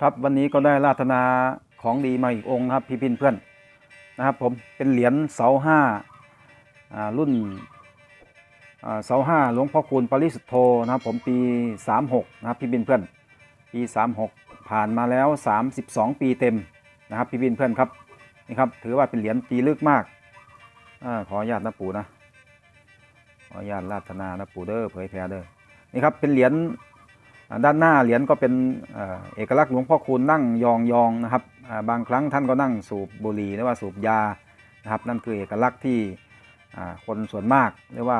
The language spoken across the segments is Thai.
ครับวันนี้ก็ได้ราธนาของดีมาอีกองค์ครับพี่พินเพื่อนนะครับผมเป็นเหรียญเสาห้ารุ่นเสาห้าหลวงพ่อคูณปริสุทธโธนะครับผมปี 36นะครับพี่บินเพื่อนปี 36 ผ่านมาแล้ว 32 ปีเต็มนะครับพี่บินเพื่อนครับนี่ครับถือว่าเป็นเหรียญปีลึกมากอขออนุญาตนะปู่นะขออนุญาตราธนานะปู่เด้อเผยแพร่เด้อนี่ครับเป็นเหรียญ ด้านหน้าเหรียญก็เป็นเอกลักษณ์หลวงพ่อคูณนั่งยองยองๆนะครับบางครั้งท่านก็นั่งสูบบุหรี่หรือว่าสูบยานะครับนั่นคือเอกลักษณ์ที่คนส่วนมากหรือว่า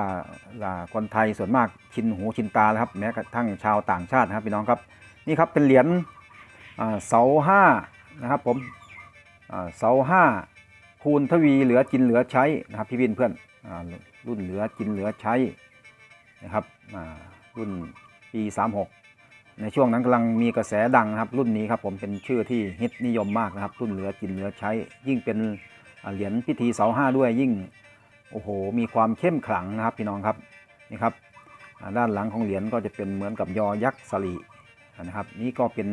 คนไทยส่วนมากชินหูชินตาแล้วครับแม้กระทั่งชาวต่างชาตินะครับพี่น้องครับนี่ครับเป็นเหรียญเสาห้านะครับผมเสาห้าคูณทวีเหลือกินเหลือใช้นะครับพี่วินเพื่อนอรุ่นเหลือกินเหลือใช้นะครับรุ่นปี 36 ในช่วงนั้นกำลังมีกระแสดังนะครับ รุ่นนี้ครับผมเป็นชื่อที่ฮิตนิยมมากนะครับ รุ่นเหลือกินเหลือใช้ ยิ่งเป็นเหรียญพิธีเสาห้าด้วยยิ่งโอ้โห มีความเข้มขลังนะครับพี่น้องครับนี่ครับด้านหลังของเหรียญก็จะเป็นเหมือนกับยอยักษ์สลีนะครับ นี่ก็เป็น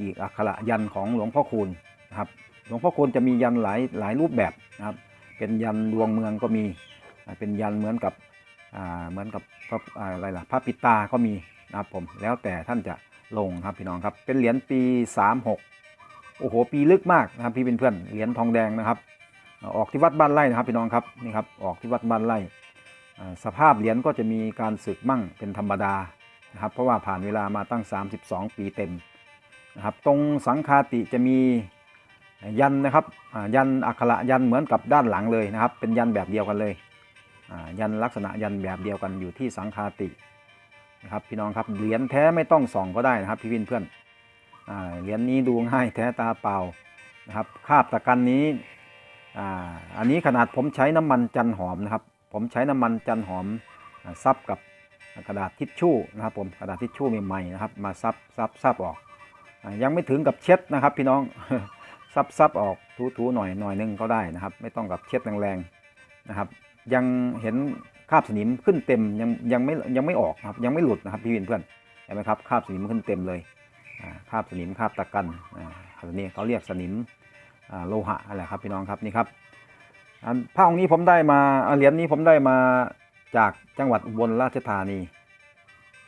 อีกอักขระยันของหลวงพ่อคูณนะครับหลวงพ่อคูณจะมียันหลายหลายรูปแบบนะครับ เป็นยันดวงเมืองก็มีเป็นยันเหมือนกับ เหมือนกับพระอะไรล่ะพระปิตาก็มีนะครับผมแล้วแต่ท่านจะลงครับพี่น้องครับ เป็นเหรียญปี 36 โอ้โห ปีลึกมากนะครับพี่เป็นเพื่อนเหรียญทองแดงนะครับ ออกที่วัดบ้านไร่นะครับพี่น้องครับนี่ครับออกที่วัดบ้านไร่สภาพเหรียญก็จะมีการสึกมั่งเป็นธรรมดานะครับ เพราะว่าผ่านเวลามาตั้ง 32 ปีเต็มนะครับตรงสังคาติจะมียันนะครับยันอักขระยันเหมือนกับด้านหลังเลยนะครับ เป็นยันแบบเดียวกันเลย ยันลักษณะยันแบบเดียวกันอยู่ที่สังคาตินะครับพี่น้องครับเหรียญแท้ไม่ต้องส่องก็ได้นะครับพี่วินเพื่อนอเหรียญนี้ดูง่ายแท้ตาเปล่านะครับคาบตะกันนี้อ,อันนี้ขนาดผมใช้น้ำมันจันหอมนะครับ ผมใช้น้ำมันจันหอมซับกับกระดาษทิชชู่นะครับผมกระดาษทิชชู่ใหม่ๆนะครับมาซับซับซับออกอยังไม่ถึงกับเช็ดนะครับ พี่น้องซับซับออกทูๆหน่อยหน่อยนึงก็ได้นะครับ ไม่ต้องกับเช็ดแรงๆนะครับ ยังเห็นคราบสนิมขึ้นเต็มยังยังไม่ยังไม่ออกครับยังไม่หลุดนะครับพี่วินเพื่อนเห็นไหมครับคราบสนิมขึ้นเต็มเลยคราบสนิมคราบตะกันอันนี้เขาเรียกสนิมโลหะอะไรครับพี่น้องครับนี่ครับอันผ้าองค์นี้ผมได้มาเหรียญนี้ผมได้มาจากจังหวัดอุบลราชธานี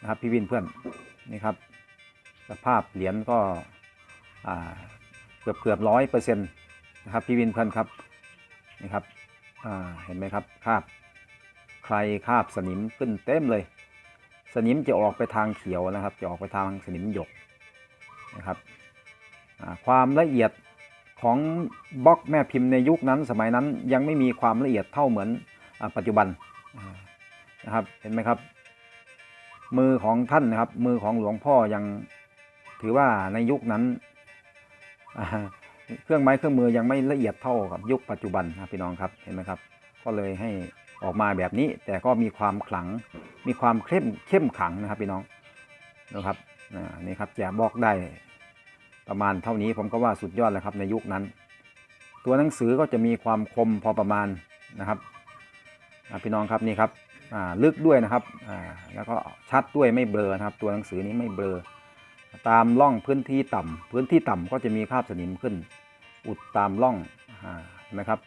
นะครับพี่วินเพื่อนนี่ครับสภาพเหรียญก็เกือบเกือบร้อยเปอร์เซ็นต์นะครับพี่วินเพื่อนครับนี่ครับ เห็นไหมครับคาบใครคาบสนิมขึ้นเต็มเลย สนิมจะออกไปทางเขียวนะครับ จะออกไปทางสนิมหยกนะครับความละเอียดของบล็อกแม่พิมพ์ในยุคนั้นสมัยนั้นยังไม่มีความละเอียดเท่าเหมือนอปัจจุบันนะครับเห็นไหมครับ มือของท่านนะครับ มือของหลวงพ่อยังถือว่าในยุคนั้นอ เครื่องไม้เครื่องมือยังไม่ละเอียดเท่ากับยุคปัจจุบันนะพี่น้องครับเห็นไหมครับ ก็เลยให้ออกมาแบบนี้ แต่ก็มีความขลัง มีความเข้มเข้มขังนะครับพี่น้องนะครับนี่ครับแจกบอกได้ประมาณเท่านี้ผมก็ว่าสุดยอดแล้วครับในยุคนั้น ตัวหนังสือก็จะมีความคมพอประมาณนะครับพี่น้องครับนี่ครับลึกด้วยนะครับแล้วก็ชัดด้วยไม่เบลอนะครับ ตัวหนังสือนี้ไม่เบลอ ตามร่องพื้นที่ต่ำพื้นที่ต่ำก็จะมีคราบสนิมขึ้น อุดตามร่องนะครับ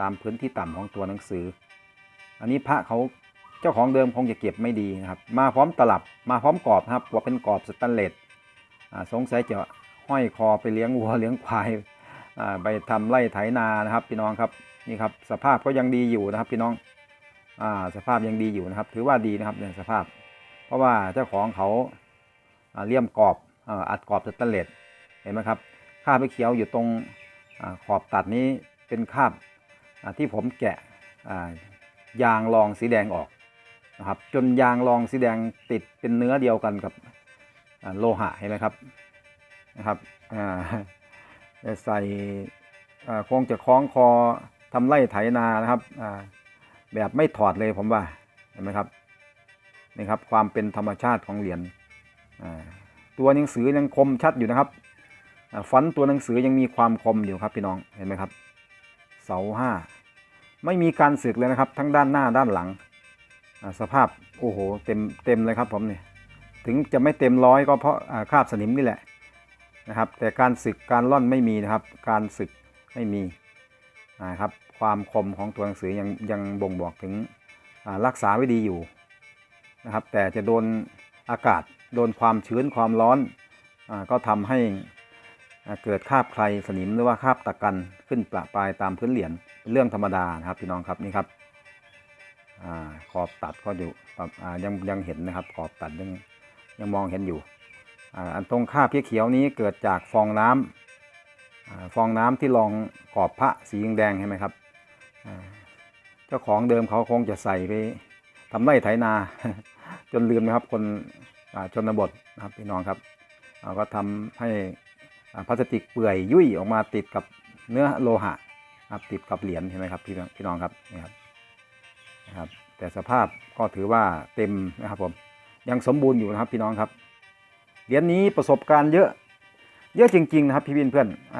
ตามพื้นที่ต่ำของตัวหนังสือ อันนี้พระเขาเจ้าของเดิมคงจะเก็บไม่ดีนะครับ มาพร้อมตลับมาพร้อมกรอบครับว่าเป็นกรอบสแตนเลสสงสัยจะห้อยคอไปเลี้ยงวัวเลี้ยงควายไปทำไร่ไถนานะครับ พี่น้องครับนี่ครับสภาพก็ยังดีอยู่นะครับ พี่น้องอ่าสภาพยังดีอยู่นะครับ ถือว่าดีนะครับในสภาพ เพราะว่าเจ้าของเขาเลี่ยมกรอบ อัดกรอบสแตนเลสเห็นไหมครับคาบไปเขียวอยู่ตรงอขอบตัดนี้เป็นคาบที่ผมแกะยางรองสีแดงออกนะครับจนยางรองสีแดงติดเป็นเนื้อเดียวกันกับโลหะเห็นไหมครับนะครับใส่คงจะคล้องคอทำไร่ไถนานะครับแบบไม่ถอดเลยผมว่าเห็นไหมครับนี่ครับความเป็นธรรมชาติของเหรียญอ่า ตัวหนังสือยังคมชัดอยู่นะครับฟอนต์ตัวหนังสือยังมีความคมอยู่ครับพี่น้องเห็นไหมครับ เสาห้าไม่มีการสึกเลยนะครับ ทั้งด้านหน้าด้านหลังสภาพโอ้โหเต็มเต็มเลยครับผมเนี่ยถึงจะไม่เต็มร้อยก็เพราะคราบสนิมนี่แหละนะครับ แต่การสึกการล่อนไม่มีนะครับ การสึกไม่มีนะครับความคมของตัวหนังสือยังยังบ่งบอกถึงรักษาไว้ดีอยู่นะครับ แต่จะโดนอากาศ โดนความชื้นความร้อนอก็ทำให้เกิดคราบใครสนิมหรือว่าคราบตะกันขึ้นประปรายตามพื้นเหรียญเป็นเรื่องธรรมดานะครับพี่น้องครับนี่ครับอขอบตัดก็อยู่ยังยังเห็นนะครับขอบตัดยังยังมองเห็นอยู่อันตรงคราบเขียวนี้เกิดจากฟองน้ำอาฟองน้ำที่รองขอบพระสีแดงใช่ไหมครับเจ้าของเดิมเขาคงจะใส่ไปทำไร่ไถนา จนลืมนะครับคน ชนบทนะครับพี่น้องครับเราก็ทำให้พลาสติกเปื่อยยุ่ยออกมาติดกับเนื้อโลหะครับติดกับเหรียญเห็นไหมครับพี่น้องพี่น้องครับนี่ครับนะครับแต่สภาพก็ถือว่าเต็มนะครับผมยังสมบูรณ์อยู่นะครับพี่น้องครับเหรียญนี้ประสบการณ์เยอะเยอะจริง ๆ นะครับพี่วินเพื่อนอ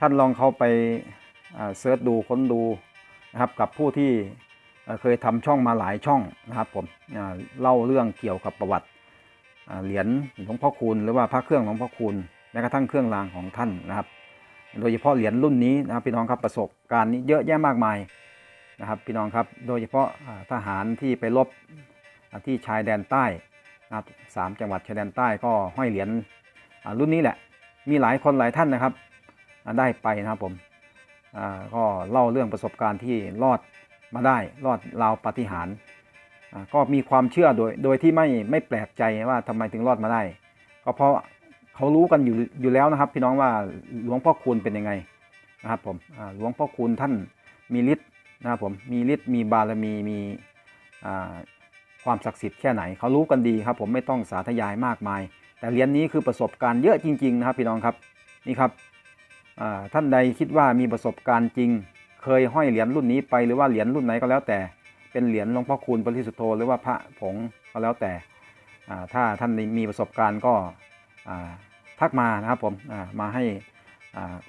ท่านลองเข้าไปเซิร์ชดูค้นดูนะครับกับผู้ที่เคยทำช่องมาหลายช่องนะครับผมเล่าเรื่องเกี่ยวกับประวัติ เหรียญหลวงพ่อคูณหรือว่าพระเครื่องหลวงพ่อคูณแม้กระทั่งเครื่องรางของท่านนะครับ โดยเฉพาะเหรียญรุ่นนี้นะครับพี่น้องครับประสบการณ์นี้เยอะแยะมากมายนะครับพี่น้องครับโดยเฉพาะทหารที่ไปรบที่ชายแดนใต้นะครับสามจังหวัดชายแดนใต้ก็ห้อยเหรียญรุ่นนี้แหละ มีหลายคนหลายท่านนะครับได้ไปนะครับผมก็เล่าเรื่องประสบการณ์ที่รอดมาได้รอดราวปาฏิหาริย์ ก็มีความเชื่อโดยโดยที่ไม่ไม่แปลกใจว่าทำไมถึงรอดมาได้ ก็เพราะเขารู้กันอยู่อยู่แล้วนะครับ พี่น้องว่าหลวงพ่อคูณเป็นยังไงนะครับผมหลวงพ่อคูณท่านมีฤทธิ์นะครับผมมีฤทธิ์มีบารมีมีความศักดิ์สิทธิ์แค่ไหนเขารู้กันดีครับผมไม่ต้องสาธยายมากมาย แต่เหรียญนี้คือประสบการณ์เยอะจริง ๆ นะครับพี่น้องครับนี่ครับท่านใดคิดว่ามีประสบการณ์จริง เคยห้อยเหรียญรุ่นนี้ไปหรือว่าเหรียญรุ่นไหนก็แล้วแต่ เป็นเหรียญหลวงพ่อคูณปริสุทธโธหรือว่าพระผงก็แล้วแต่ถ้าท่านมีประสบการณ์ก็ทักมานะครับผมมาให้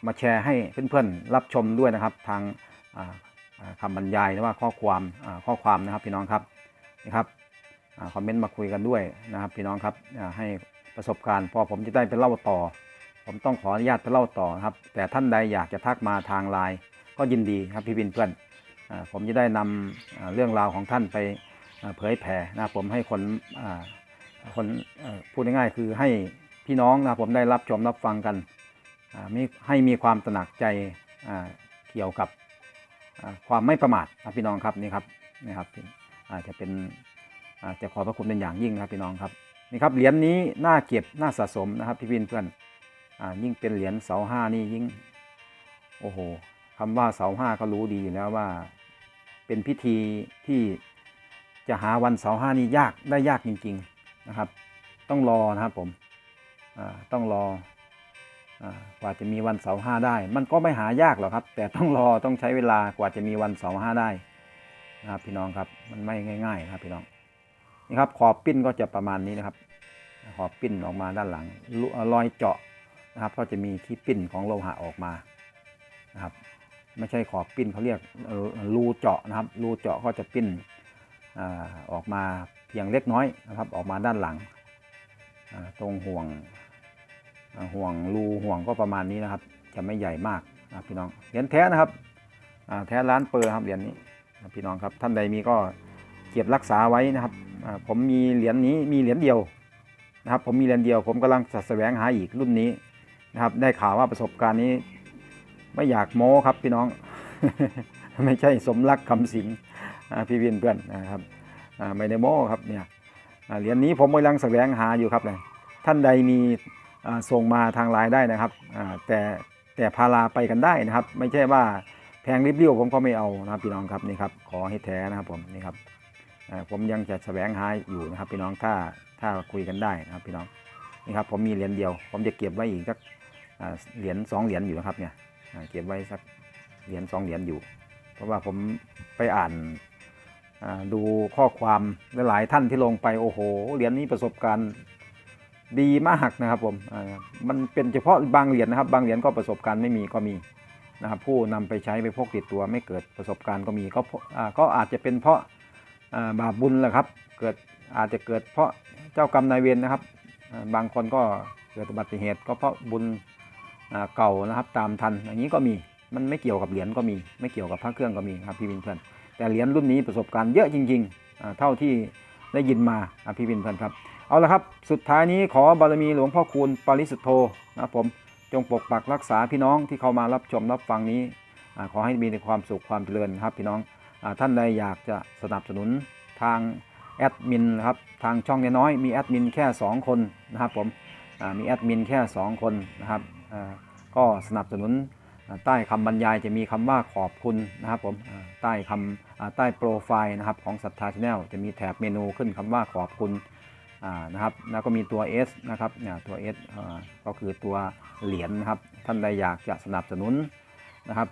มาแชร์ให้เพื่อนๆรับชมด้วยนะครับ ทางอ่าอ่าคำบรรยายหรือว่าข้อความข้อความนะครับพี่น้องครับนะครับอคอมเมนต์มาคุยกันด้วยนะครับพี่น้องครับให้ประสบการณ์พอผมจะได้ไปเล่าต่อ ผมต้องขออนุญาตไปเล่าต่อครับ แต่ท่านใดอยากจะทักมาทางไลน์ก็ยินดีครับพี่วินเพื่อน ผมจะได้นำอ่าเรื่องราวของท่านไปเผยแผ่นะผมให้คนคนพูดง่ายๆคือให้พี่น้องนะครับผมได้รับชมรับฟังกันมีให้มีความตระหนักใจเกี่ยวกับความไม่ประมาทพี่น้องครับนี่ครับนี่ครับอาจจะเป็นอาจจะขอพระคุณเป็นอย่างยิ่งครับพี่น้องครับนี่ครับเหรียญนี้น่าเก็บน่าสะสมนะครับพี่วินเพื่อนอยิ่งเป็นเหรียญเสาห้านี่ยิ่งโอ้โหคำว่าเสาห้าก็รู้ดีอยู่แล้วว่า เป็นพิธีที่จะหาวันเสาห้านี่ยากได้ยากจริง ๆนะครับ ต้องรอนะครับผมต้องรอกว่าจะมีวันเสาห้าได้ มันก็ไม่หายากหรอกครับ แต่ต้องรอต้องใช้เวลากว่าจะมีวันเสาห้าได้นะครับพี่น้องครับมันไม่ง่ายๆนะครับพี่น้องนี่ครับขอบปิ้นก็จะประมาณนี้นะครับ ขอบปิ้นออกมาด้านหลังรูรอยเจาะนะครับ ก็จะมีขี้ปิ้นของโลหะออกมานะครับ ไม่ใช่ขอบปิ้นเขาเรียกรูเจาะนะครับรูเจาะก็จะปิ้นอออกมาเพียงเล็กน้อยนะครับออกมาด้านหลัง ตรงห่วงห่วงรูห่วงก็ประมาณนี้นะครับ จะไม่ใหญ่มากนะพี่น้องเหรียญแท้นะครับแท้ร้านเปอร์ครับเหรียญนี้พี่น้องครับท่านใดมีก็เก็บรักษาไว้นะครับผมมีเหรียญนี้มีเหรียญเดียวนะครับ ผมมีเหรียญเดียว ผมกำลังจะแสวงหาอีกรุ่นนี้นะครับได้ข่าวว่าประสบการณ์นี้ ไม่อยากโม้ครับพี่น้อง ไม่ใช่สมรักคำสิงอ่าพี่วินเพื่อนนะครับไม่ได้โม้ครับเนี่ยเหรียญนี้ผมกำลังแสวงหาอยู่ครับเลยท่านใดมีส่งมาทางไลน์ได้นะครับแต่แต่พาราไปกันได้นะครับ ไม่ใช่ว่าแพงริบเรี่ยวผมก็ไม่เอานะครับพี่น้องครับนี่ครับขอให้แท้นะครับผมนี่ครับผมยังจะแสวงหาอยู่นะครับพี่น้องถ้าถ้าคุยกันได้นะครับพี่น้องนี่ครับผมมีเหรียญเดียว ผมจะเก็บไว้อีกสักเหรียญสองเหรียญอยู่นะครับเนี่ย เก็บไว้สักเหรียญสองเหรียญอยู่ เพราะว่าผมไปอ่านดูข้อความหลายท่านที่ลงไปโอ้โหเหรียญนี้ประสบการณ์ดีมากนะครับผมมันเป็นเฉพาะบางเหรียญนะครับ บางเหรียญก็ประสบการณ์ไม่มีก็มีนะครับผู้นำไปใช้ไปพกติดตัวไม่เกิดประสบการณ์ก็มีก็เพราะอาก็อาจจะเป็นเพราะบาปบุญแหละครับเกิดอาจจะเกิดเพราะเจ้ากรรมนายเวรนะครับ บางคนก็เกิดอุบัติเหตุก็เพราะบุญ เก่านะครับตามทันอย่างนี้ก็มีมันไม่เกี่ยวกับเหรียญก็มี ไม่เกี่ยวกับพระเครื่องก็มีครับพี่วินเพื่อนแต่เหรียญรุ่นนี้ประสบการณ์เยอะจริงๆ เท่าที่ได้ยินมาพี่วินเพื่อนครับเอาละครับสุดท้ายนี้ขอบารมีหลวงพ่อคูณปาริสุทโธนะผมจงปกปักรักษาพี่น้องที่เข้ามารับชมรับฟังนี้ขอให้มีแต่ความสุขความเจริญครับพี่น้องท่านใดอยากจะสนับสนุนทางแอดมินนะครับทางช่องน้อยมีแอดมินแค่ 2 คนนะครับผมมีแอดมินแค่ 2 คนนะครับ ก็สนับสนุนใต้คำบรรยายจะมีคำว่าขอบคุณนะครับผมใต้คำอ่าใต้โปรไฟล์นะครับของศรัทธาชาแนลจะมีแถบเมนูขึ้นคำว่าขอบคุณนะครับแล้วก็มีตัว S นะครับตัว S อ่าก็คือตัวเหรียญนะครับ ท่านใดอยากจะสนับสนุนนะครับ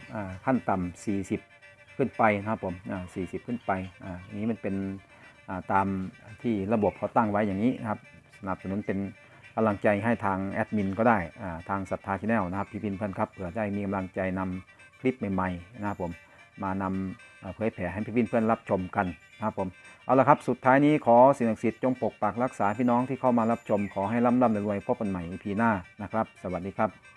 ขั้นต่ำ40 ขึ้นไปนะครับผม40 ขึ้นไปอันนี้มันเป็นตามที่ระบบเขาตั้งไว้อย่างนี้นะครับ สนับสนุนเป็น กำลังใจให้ทางแอดมินก็ได้ทางศรัทธาชาแนลนะครับพี่พินเพื่อนครับเผื่อได้มีกำลังใจนำคลิปใหม่ๆนะครับผมมานำเผยแผ่ให้พี่พินเพื่อนรับชมกันนะครับผมเอาละครับสุดท้ายนี้ขอสิ่งศักดิ์สิทธิ์จงปกปักรักษาพี่น้องที่เข้ามารับชมขอให้ร่ำร่ำรวยพบกันใหม่ EP หน้านะครับ สวัสดีครับ